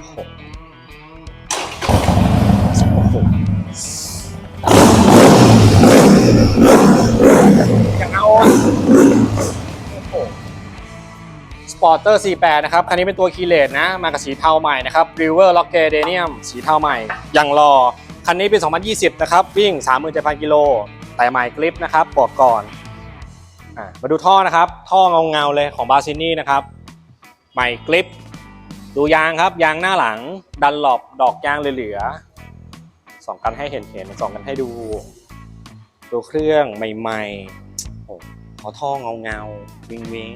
โอ้โหยังเอาสปอร์เตอร์48นะครับ คันนี้เป็นตัวคีเลตนะ มากับสีเทาใหม่นะครับ River Lock d a n i u m สีเทาใหม่ ยังรอ คันนี้เป็น 2020 นะครับ วิ่ง 37,000 กิโล แต่ใหม่กริปนะครับบอกก่อนอมาดูท่อนะครับ ท่อเงาเงาเลยของบาซินี่นะครับ ใหม่กริป ดูยางครับยางหน้าหลัง ดันหลบดอกยางเหลือๆสองกันให้เห็นเห็นๆสองกันให้ดู ดูเครื่องใหม่ๆโอ้ขาท่อเงาเงาๆวิงวิง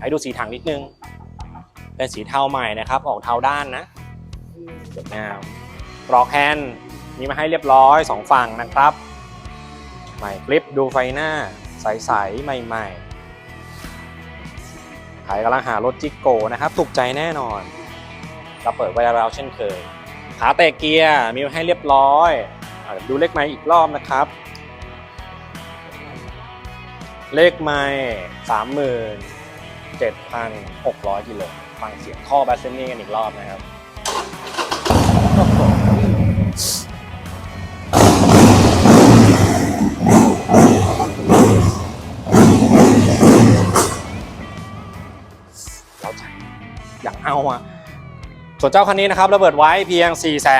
ให้ดูสีถังนิดนึง เป็นสีเทาใหม่นะครับ ออกเทาด้านนะสวยงามปลอกแฮนด์มีมาให้เรียบร้อยสองฝั่งนะครับ ใหม่คลิปดูไฟหน้า ใสๆใหม่ๆใครกำลังหารถจิกโกนะครับ ถูกใจแน่นอน เราเปิดไว้แล้วเช่นเคย ขาเตะเกียร์มีให้เรียบร้อย ดูเลขไม้อีกรอบนะครับ เลขไม้สามหมื่นเจ็ดพันหกร้อยกิโลฟังเสียงท่อแบสเซนนี่กันอีกรอบนะครับโอ้โหเราใจอยากเอาอะ ส่วนเจ้าคันนี้นะครับระเบิดไว้เพียง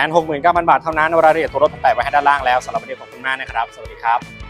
469,000 บาทเท่านั้นรายละเอียดตัวรถผมแปะไว้ให้ด้านล่างแล้วสำหรับวันนี้ขอบคุณมากนะครับ สวัสดีครับ